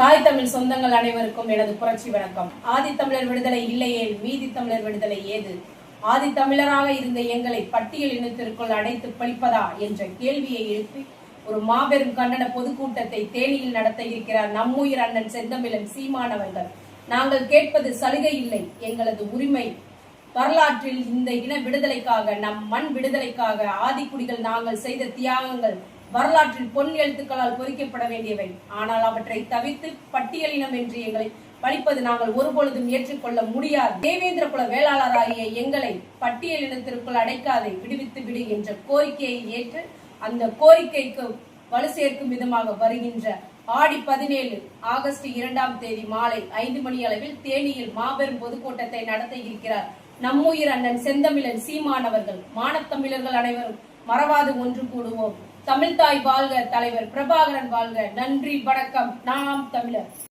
தாய் தமிழ் சொந்தங்கள் அனைவருக்கும் எனது புரட்சி வணக்கம். ஆதித்தமிழர் விடுதலை இல்லையே மீதி தமிழர் விடுதலை ஏது? ஆதித்தமிழராக இருந்த எங்களை பட்டியல் இனத்திற்குள் அடைத்து பழிப்பதா என்ற கேள்வியை எழுப்பி ஒரு மாபெரும் கண்டன பொதுக்கூட்டத்தை தேனியில் நடத்த இருக்கிறார் நம்முயிர் அண்ணன் செந்தமிழன் சீமானவர்கள் நாங்கள் கேட்பது சலுகை இல்லை எங்களது உரிமை. வரலாற்றில் இந்த இன விடுதலைக்காக நம் மண் விடுதலைக்காக ஆதிக்குடிகள் நாங்கள் செய்த தியாகங்கள் வரலாற்றில் பொன் எழுத்துக்களால் பொறிக்கப்பட வேண்டியவை. ஆனால் அவற்றை தவிர்த்து பட்டியலினம் என்று எங்களை பழிப்பது நாங்கள் ஒருபொழுதும் ஏற்றுக்கொள்ள முடியாது. தேவேந்திர குல வேளாளராகிய எங்களை பட்டியலினத்திற்குள் அடைக்காதே விடுவித்து விடு என்ற கோரிக்கையை ஏற்று அந்த கோரிக்கைக்கு வலு சேர்க்கும் விதமாக வருகின்ற ஆடி பதினேழு ஆகஸ்ட் இரண்டாம் தேதி மாலை ஐந்து மணி அளவில் தேனியில் மாபெரும் பொதுக்கூட்டத்தை நடத்த இருக்கிறார் நம்முயிர் அண்ணன் செந்தமிழன் சீமானவர்கள் மானத்தமிழர்கள் அனைவரும் மறவாது ஒன்று கூடுவோம். தமிழ்தாய் வாழ்க தலைவர் பிரபாகரன் வாழ்க. நன்றி வணக்கம். நாம் தமிழர்.